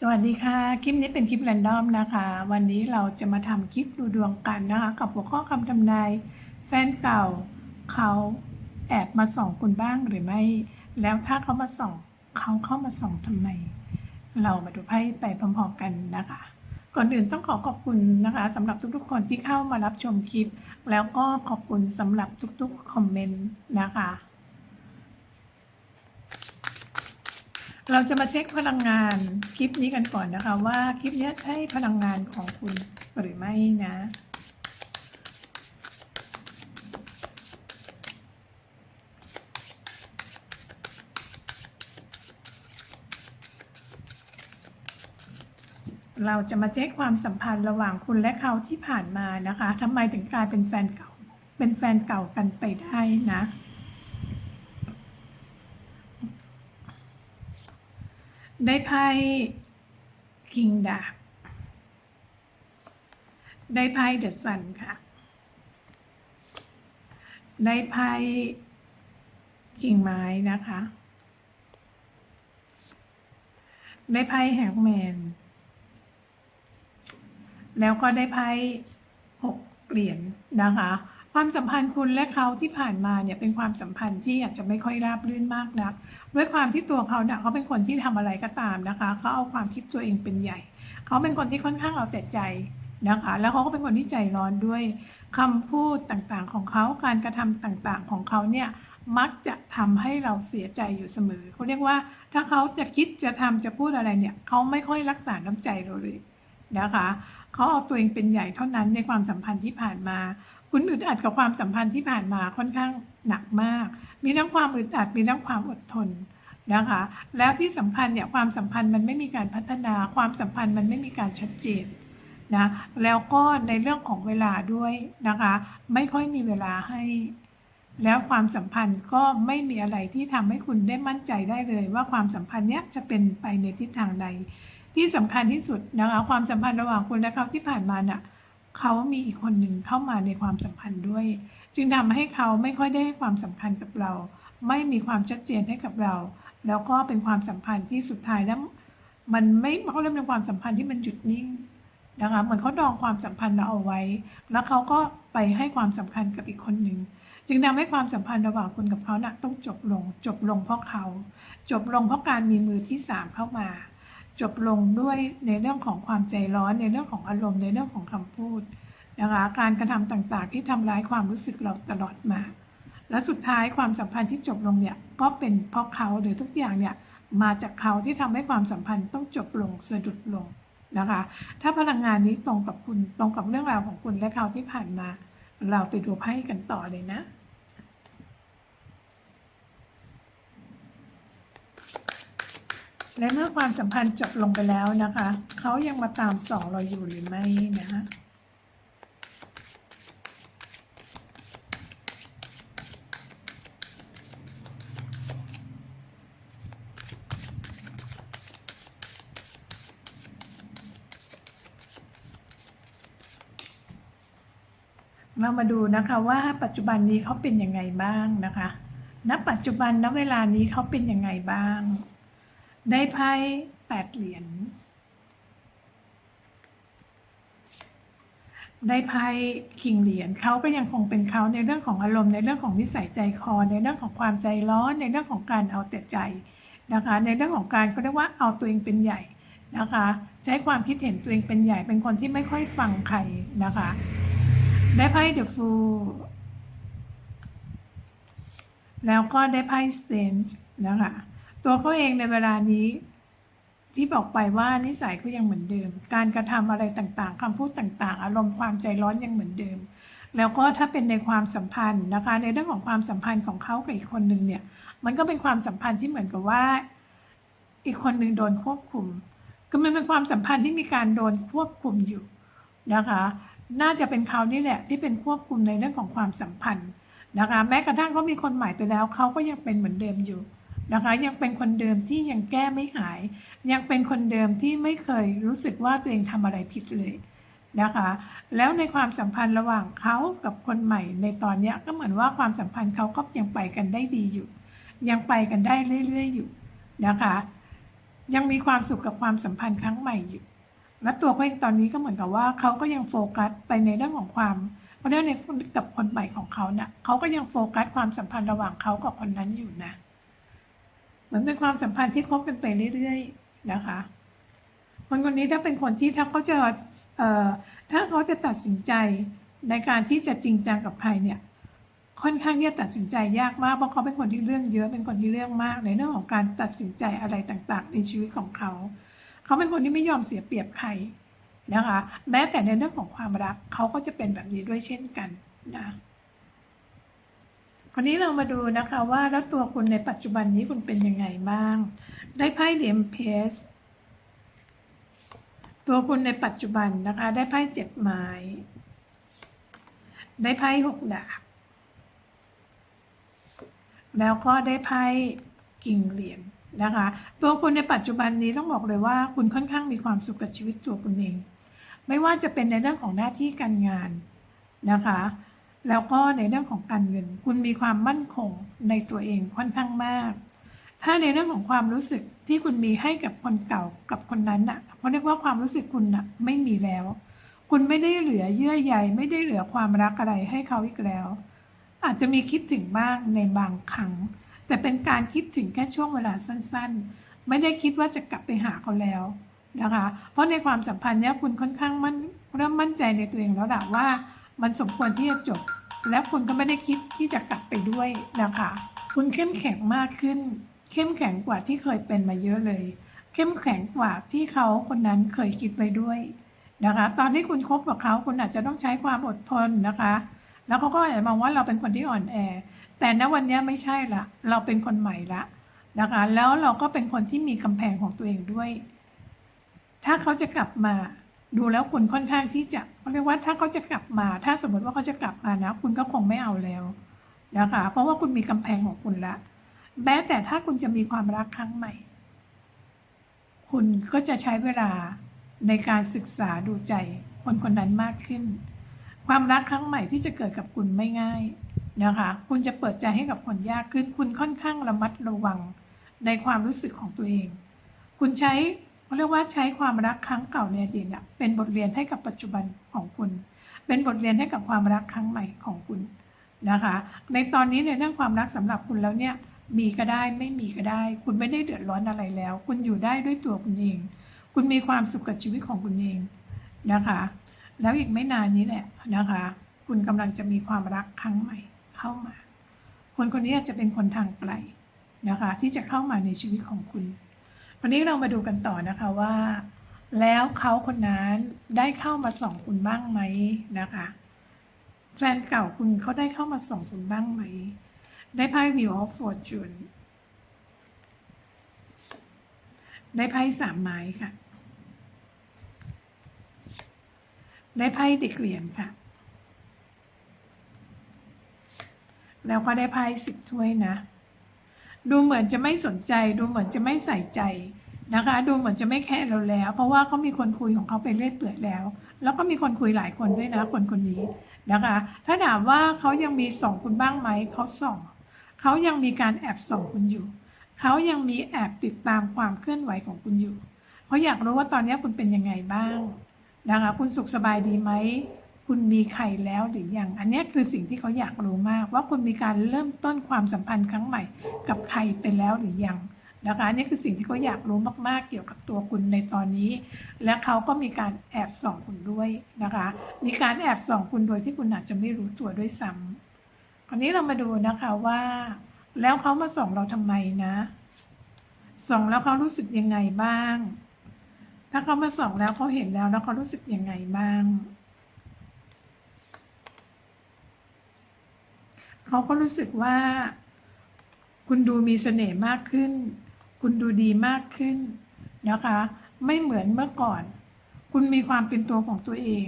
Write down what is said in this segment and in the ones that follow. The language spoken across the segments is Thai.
สวัสดีค่ะ คลิปนี้เป็นคลิปแรนดอมนะคะ วันนี้เราจะมาทำคลิปดูดวงกันนะคะ กับหัวข้อคำทำนายแฟนเก่าเขาแอบมาส่องคุณบ้างหรือไม่ แล้วถ้าเขามาส่องเขาเข้ามาส่องทำไม เรามาดูไพ่ไปพร้อมๆกันนะคะ ก่อนอื่นต้องขอขอบคุณนะคะสำหรับทุกๆ คนที่เข้ามารับชมคลิป แล้วก็ขอบคุณสำหรับทุกๆคอมเมนต์นะคะ เราจะมาเช็คพลังงานคลิปนี้กันก่อนนะคะ ว่าคลิปนี้ใช่พลังงานของคุณหรือไม่นะ เราจะมาเช็คความสัมพันธ์ระหว่างคุณและเขาที่ผ่านมานะคะทำไมถึงกลายเป็นแฟนเก่า เป็นแฟนเก่ากันไปได้นะ ได้ไพ่คิงดาบได้ไพ่เดอะซันค่ะ ได้ไพ่กิ่งไม้นะคะ ได้ไพ่แฮงแมน แล้วก็ได้ไพ่หกเหรียญนะคะ ความสัมพันธ์คุณและเขาที่ผ่านมาเนี่ยเป็นความสัมพันธ์ที่อาจจะไม่ค่อยราบรื่นมากนัก ด้วยความที่ตัวเขาเนี่ยเขาเป็นคนที่ทำอะไรก็ตามนะคะเขาเอาความคิดตัวเองเป็นใหญ่ เขาเป็นคนที่ค่อนข้างเอาแต่ใจนะคะ แล้วเขาก็เป็นคนที่ใจร้อนด้วยคำพูดต่างๆของเขาการกระทำต่างๆของเขาเนี่ยมักจะทำให้เราเสียใจอยู่เสมอเขาเรียกว่าถ้าเขาจะคิดจะทำจะพูดอะไรเนี่ยเขาไม่ค่อยรักษาน้ำใจเราเลยนะคะเขาเอาตัวเองเป็นใหญ่เท่านั้นในความสัมพันธ์ที่ผ่านมา คุณอึดอัดกับความสัมพันธ์ที่ผ่านมาค่อนข้างหนักมาก มีทั้งความอึดอัดมีทั้งความอดทนนะคะ แล้วที่สำคัญเนี่ยความสัมพันธ์มันไม่มีการพัฒนาความสัมพันธ์มันไม่มีการชัดเจนนะแล้วก็ในเรื่องของเวลาด้วยนะคะ ไม่ค่อยมีเวลาให้ แล้วความสัมพันธ์ก็ไม่มีอะไรที่ทำให้คุณได้มั่นใจได้เลย ว่าความสัมพันธ์เนี้ยจะเป็นไปในทิศทางใดที่สำคัญที่สุดนะคะความสัมพันธ์ระหว่างคุณและเขาที่ผ่านมาน่ะ เขามีอีกคนหนึ่งเข้ามาในความสัมพันธ์ด้วย จึงทำให้เขาไม่ค่อยได้ให้ความสำคัญกับเรา ไม่มีความชัดเจนให้กับเรา แล้วก็เป็นความสัมพันธ์ที่สุดท้ายแล้วมันไม่เขาเรียกเป็นความสัมพันธ์ที่มันหยุดนิ่งนะคะเหมือนเขาดองความสัมพันธ์เราเอาไว้ แล้วเขาก็ไปให้ความสำคัญกับอีกคนหนึ่งจึงทำให้ความสัมพันธ์ระหว่างคุณกับเขาน่ะต้องจบลง จบลงเพราะเขา จบลงเพราะการมีมือที่สามเข้ามา จบลงด้วยในเรื่องของความใจร้อนในเรื่องของอารมณ์ในเรื่องของคำพูดนะคะการกระทำต่างๆ ที่ทำร้ายความรู้สึกเราตลอดมา และสุดท้ายความสัมพันธ์ที่จบลงเนี่ยก็เป็นเพราะเขาหรือทุกอย่างเนี่ยมาจากเขาที่ทำให้ความสัมพันธ์ต้องจบลงสะดุดลงนะคะ ถ้าพลังงานนี้ตรงกับคุณตรงกับเรื่องราวของคุณและเขาที่ผ่านมา เราไปดูไพ่กันต่อเลยนะ และเมื่อความสัมพันธ์จบลงไปแล้วนะคะ เขายังมาตามสองเราอยู่หรือไม่นะคะเรามาดูนะคะว่าปัจจุบันนี้เขาเป็นยังไงบ้างนะคะ ณ ปัจจุบันณเวลานี้เขาเป็นยังไงบ้าง ได้ไพ่แปดเหรียญ ได้ไพ่คิงเหรียญเขาก็ยังคงเป็นเขาในเรื่องของอารมณ์ในเรื่องของนิสัยใจคอ ในเรื่องของความใจร้อน ในเรื่องของการเอาแต่ใจนะคะ ในเรื่องของการก็เรียกว่าเอาตัวเองเป็นใหญ่นะคะ ใช้ความคิดเห็นตัวเองเป็นใหญ่เป็นคนที่ไม่ค่อยฟังใครนะคะ ได้ไพ่เดอะฟูแล้วก็ได้ไพ่เตนจ์นะคะ ตัวเขาเองในเวลานี้ที่บอกไปว่านิสัยเขายังเหมือนเดิม การกระทำอะไรต่างๆคำพูดต่างๆ อารมณ์ความใจร้อนยังเหมือนเดิม แล้วก็ถ้าเป็นในความสัมพันธ์นะคะ ในเรื่องของความสัมพันธ์ของเขากับอีกคนหนึ่งเนี่ย มันก็เป็นความสัมพันธ์ที่เหมือนกับว่า อีกคนหนึ่งโดนควบคุมคือมันเป็นความสัมพันธ์ที่มีการโดนควบคุมอยู่นะคะ น่าจะเป็นเขานี่แหละที่เป็นควบคุมในเรื่องของความสัมพันธ์นะคะ แม้กระทั่งเขามีคนใหม่ไปแล้วเขาก็ยังเป็นเหมือนเดิมอยู่ นะคะยังเป็นคนเดิมที่ยังแก้ไม่หาย ยังเป็นคนเดิมที่ไม่เคยรู้สึกว่าตัวเองทำอะไรผิดเลยนะคะแล้วในความสัมพันธ์ระหว่างเขากับคนใหม่ ในตอนนี้ก็เหมือนว่าความสัมพันธ์เขาก็ยังไปกันได้ดีอยู่ ยังไปกันได้เรื่อยๆอยู่นะคะ ยังมีความสุขกับความสัมพันธ์ครั้งใหม่อยู่และตัวเขาเองตอนนี้ก็เหมือนกับว่าเขาก็ยังโฟกัสไปในเรื่องของความเพราะเรื่องในกับคนใหม่ของเขาเนี่ยเขาก็ยังโฟกัสความสัมพันธ์ระหว่างเขากับคนนั้นอยู่นะ มือนเป็นความสัมพันธ์ที่คบกันไปเรื่อยๆนะคะคนคนนี้ถ้าเป็นคนที่ถ้าเขาจะเอ่อถ้าเขาจะตัดสินใจในการที่จะจริงจังกับใครเนี่ยค่อนข้างที่จะตัดสินใจยากมากเพราะเขาเป็นคนที่เรื่องเยอะเป็นคนที่เรื่องมากในเรื่องของการตัดสินใจอะไรต่างๆ ในชีวิตของเขา เขาเป็นคนที่ไม่ยอมเสียเปรียบใครนะคะ แม้แต่ในเรื่องของความรักเขาก็จะเป็นแบบนี้ด้วยเช่นกันนะ คราวนี้เรามาดูนะคะว่าแล้วตัวคุณในปัจจุบันนี้คุณเป็นยังไงบ้าง ได้ไพ่เหรียญเพสตัวคุณในปัจจุบันนะคะ ได้ไพ่เจ็ดไม้ได้ไพ่หกดาบแล้วก็ได้ไพ่กิ่งเหรียญนะคะ ตัวคุณในปัจจุบันนี้ต้องบอกเลยว่า คุณค่อนข้างมีความสุขกับชีวิตตัวคุณเอง ไม่ว่าจะเป็นในเรื่องของหน้าที่การงานนะคะ แล้วก็ในเรื่องของการเงิน คุณมีความมั่นคงในตัวเองค่อนข้างมาก ถ้าในเรื่องของความรู้สึกที่คุณมีให้กับคนเก่ากับคนนั้นน่ะเขาเรียกว่าความรู้สึกคุณน่ะไม่มีแล้ว คุณไม่ได้เหลือเยื่อใยไม่ได้เหลือความรักอะไรให้เขาอีกแล้ว อาจจะมีคิดถึงบ้างในบางครั้ง แต่เป็นการคิดถึงแค่ช่วงเวลาสั้น ๆ ไม่ได้คิดว่าจะกลับไปหาเขาแล้วนะคะ เพราะในความสัมพันธ์เนี้ยคุณค่อนข้างมั่นเริ่มมั่นใจในตัวเองแล้วแหละว่า มันสมควรที่จะจบ และคุณก็ไม่ได้คิดที่จะกลับไปด้วยนะคะ คุณเข้มแข็งมากขึ้น เข้มแข็งกว่าที่เคยเป็นมาเยอะเลย เข้มแข็งกว่าที่เขาคนนั้นเคยคิดไว้ด้วยนะคะ ตอนที่คุณคบกับเขาคุณอาจจะต้องใช้ความอดทนนะคะ แล้วเขาก็อาจจะมองว่าเราเป็นคนที่อ่อนแอ แต่ณวันนี้ไม่ใช่ละ เราเป็นคนใหม่ละนะคะ แล้วเราก็เป็นคนที่มีกำแพงของตัวเองด้วย ถ้าเขาจะกลับมา ดูแล้วคุณค่อนข้างที่จะเขาเรียกว่าถ้าเขาจะกลับมา ถ้าสมมติว่าเขาจะกลับมานะ คุณก็คงไม่เอาแล้วนะคะ เพราะว่าคุณมีกำแพงของคุณละแม้แต่ถ้าคุณจะมีความรักครั้งใหม่ คุณก็จะใช้เวลาในการศึกษาดูใจ คนคนนั้นมากขึ้น ความรักครั้งใหม่ที่จะเกิดกับคุณไม่ง่ายนะคะ คุณจะเปิดใจให้กับคนยากขึ้น คุณค่อนข้างระมัดระวังในความรู้สึกของตัวเอง คุณใช้ เขาเรียกว่าใช้ความรักครั้งเก่าในอดีตเป็นบทเรียนให้กับปัจจุบันของคุณ เป็นบทเรียนให้กับความรักครั้งใหม่ของคุณนะคะ ในตอนนี้ในเรื่องความรักสำหรับคุณแล้วเนี่ยมีก็ได้ไม่มีก็ได้ คุณไม่ได้เดือดร้อนอะไรแล้ว คุณอยู่ได้ด้วยตัวคุณเอง คุณมีความสุขกับชีวิตของคุณเองนะคะ แล้วอีกไม่นานนี้แหละนะคะ คุณกำลังจะมีความรักครั้งใหม่เข้ามา คนคนนี้อาจจะเป็นคนทางไกลนะคะ ที่จะเข้ามาในชีวิตของคุณ วันนี้เรามาดูกันต่อนะคะว่า แล้วเขาคนนั้นได้เข้ามาส่องคุณบ้างไหมนะคะ แฟนเก่าคุณเขาได้เข้ามาส่องคุณบ้างไหม ได้ไพ่ Wheel of Fortune ได้ไพ่สามไม้ค่ะ ได้ไพ่เด็กเหรียญค่ะ แล้วก็ได้ไพ่สิบถ้วยนะ ดูเหมือนจะไม่สนใจ ดูเหมือนจะไม่ใส่ใจนะคะ ดูเหมือนจะไม่แค่เราแล้ว เพราะว่าเขามีคนคุยของเขาไปเรื่อยเปื่อยแล้ว แล้วก็มีคนคุยหลายคนด้วยนะ คนคนนี้นะคะ ถ้าถามว่าเขายังมีส่องคุณบ้างไหมเขาส่องเขายังมีการแอบส่องคุณอยู่เขายังมีแอบติดตามความเคลื่อนไหวของคุณอยู่เขาอยากรู้ว่าตอนนี้คุณเป็นยังไงบ้างนะคะ คุณสุขสบายดีไหม คุณมีใครแล้วหรือยัง อันนี้คือสิ่งที่เขาอยากรู้มาก ว่าคุณมีการเริ่มต้นความสัมพันธ์ครั้งใหม่ กับใครไปแล้วหรือยังนะคะอันนี้คือสิ่งที่เขาอยากรู้มาก ๆ เกี่ยวกับตัวคุณในตอนนี้ และเขาก็มีการแอบส่องคุณด้วยนะคะ มีการแอบส่องคุณโดยที่คุณอาจจะไม่รู้ตัวด้วยซ้ำคราวนี้เรามาดูนะคะว่า แล้วเขามาส่องเราทำไมนะส่องแล้วเขารู้สึกยังไงบ้าง ถ้าเขามาส่องแล้วเขาเห็นแล้วแล้วเขารู้สึกยังไงบ้าง เขาก็รู้สึกว่า คุณดูมีเสน่ห์มากขึ้น คุณดูดีมากขึ้นนะคะ ไม่เหมือนเมื่อก่อน คุณมีความเป็นตัวของตัวเอง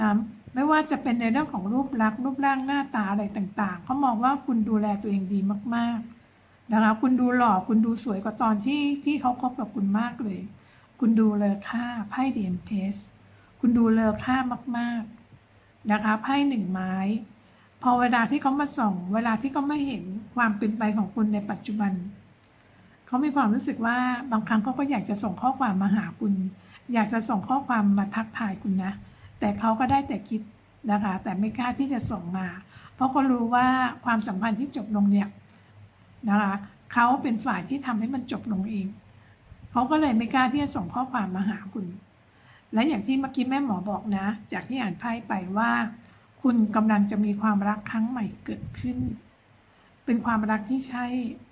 นะไม่ว่าจะเป็นในเรื่องของรูปลักษณ์รูปร่างหน้าตาอะไรต่างๆเขามองว่าคุณดูแลตัวเองดีมากๆนะคะ คุณดูหล่อคุณดูสวยกว่าตอนที่ที่เขาคบกับคุณมากเลย คุณดูเลอค่าไพ่เดียมเพสคุณดูเลอค่ามากๆ นะคะไพ่หนึ่งไม้ พอเวลาที่เขามาส่อง เวลาที่เขาไม่เห็นความเป็นไปของคุณในปัจจุบัน เขามีความรู้สึกว่าบางครั้งเขาก็อยากจะส่งข้อความมาหาคุณ อยากจะส่งข้อความมาทักทายคุณนะ แต่เขาก็ได้แต่คิดนะคะ แต่ไม่กล้าที่จะส่งมา เพราะเขารู้ว่าความสัมพันธ์ที่จบลงเนี่ยนะคะเขาเป็นฝ่ายที่ทำให้มันจบลงเอง เขาก็เลยไม่กล้าที่จะส่งข้อความมาหาคุณ และอย่างที่เมื่อกี้แม่หมอบอกนะ จากที่อ่านไพ่ไปว่า คุณกำลังจะมีความรักครั้งใหม่เกิดขึ้น เป็นความรักที่ใช่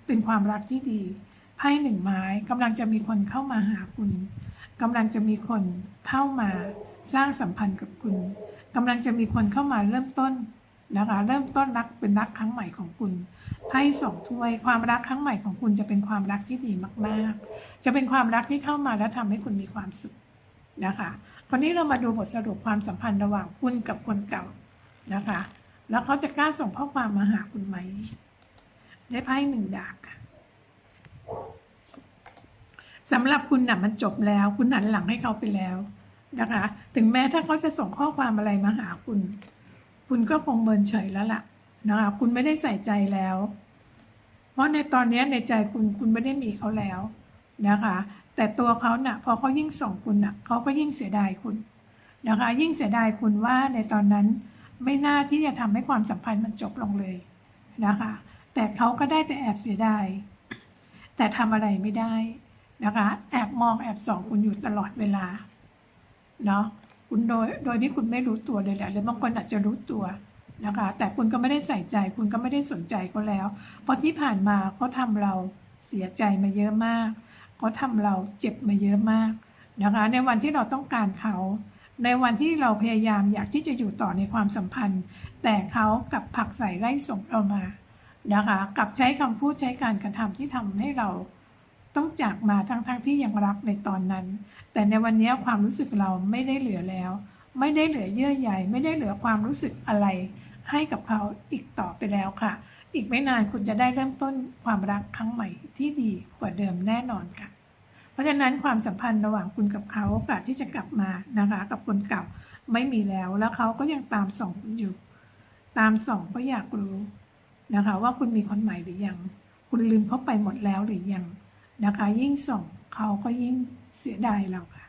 เป็นความรักที่ดี ไพ่หนึ่งไม้กำลังจะมีคนเข้ามาหาคุณกำลังจะมีคนเข้ามาสร้างสัมพันธ์กับคุณกำลังจะมีคนเข้ามาเริ่มต้นนะคะเริ่มต้นรักเป็นรักครั้งใหม่ของคุณไพ่สองถ้วยความรักครั้งใหม่ของคุณจะเป็นความรักที่ดีมาก ๆ จะเป็นความรักที่เข้ามาแล้วทำให้คุณมีความสุขนะคะคราวนี้เรามาดูบทสรุปความสัมพันธ์ระหว่างคุณกับคนเก่า นะคะ แล้วเขาจะกล้าส่งข้อความมาหาคุณไหม ได้ไพ่หนึ่งดาบค่ะสำหรับคุณน่ะมันจบแล้ว คุณหันหลังให้เขาไปแล้วนะคะ ถึงแม้ถ้าเขาจะส่งข้อความอะไรมาหาคุณ คุณก็คงเมินเฉยแล้วล่ะนะคะ คุณไม่ได้ใส่ใจแล้ว เพราะในตอนนี้ในใจคุณคุณไม่ได้มีเขาแล้วนะคะ แต่ตัวเขาน่ะ พอเขายิ่งส่งคุณน่ะเขาก็ยิ่งเสียดายคุณนะคะ ยิ่งเสียดายคุณว่าในตอนนั้น ไม่น่าที่จะทำให้ความสัมพันธ์มันจบลงเลยนะคะ แต่เขาก็ได้แต่แอบเสียดาย แต่ทำอะไรไม่ได้นะคะ แอบมองแอบส่องคุณอยู่ตลอดเวลาเนาะคุณโดยโดยที่คุณไม่รู้ตัวเลยแหละหรือบางคนอาจจะรู้ตัวนะคะ แต่คุณก็ไม่ได้ใส่ใจ คุณก็ไม่ได้สนใจเขาแล้ว เพราะที่ผ่านมาเขาทำเราเสียใจมาเยอะมากเขาทำเราเจ็บมาเยอะมากนะคะ ในวันที่เราต้องการเขา ในวันที่เราพยายามอยากที่จะอยู่ต่อในความสัมพันธ์ แต่เขากับผักใส่ไล่ส่งเรามานะคะกับใช้คำพูดใช้การกระทำที่ทำให้เราต้องจากมาทั้งๆทที่ยังรักในตอนนั้น แต่ในวันนี้ความรู้สึกเราไม่ได้เหลือแล้ว ไม่ได้เหลือเยื่อใยไม่ได้เหลือความรู้สึกอะไร ให้กับเขาอีกต่อไปแล้วค่ะ อีกไม่นานคุณจะได้เริ่มต้นความรักครั้งใหม่ที่ดีกว่าเดิมแน่นอนค่ะ ราะฉะนั้นความสัมพันธ์ระหว่างคุณกับเขาโอกาสที่จะกลับมานะคะกับคนเก่าไม่มีแล้ว แล้วเขาก็ยังตามส่องคุณอยู่ ตามส่องก็อยากรู้นะคะ ว่าคุณมีคนใหม่หรือยัง คุณลืมเขาไปหมดแล้วหรือยังนะคะ ยิ่งส่องเขาก็ยิ่งเสียดายเราค่ะ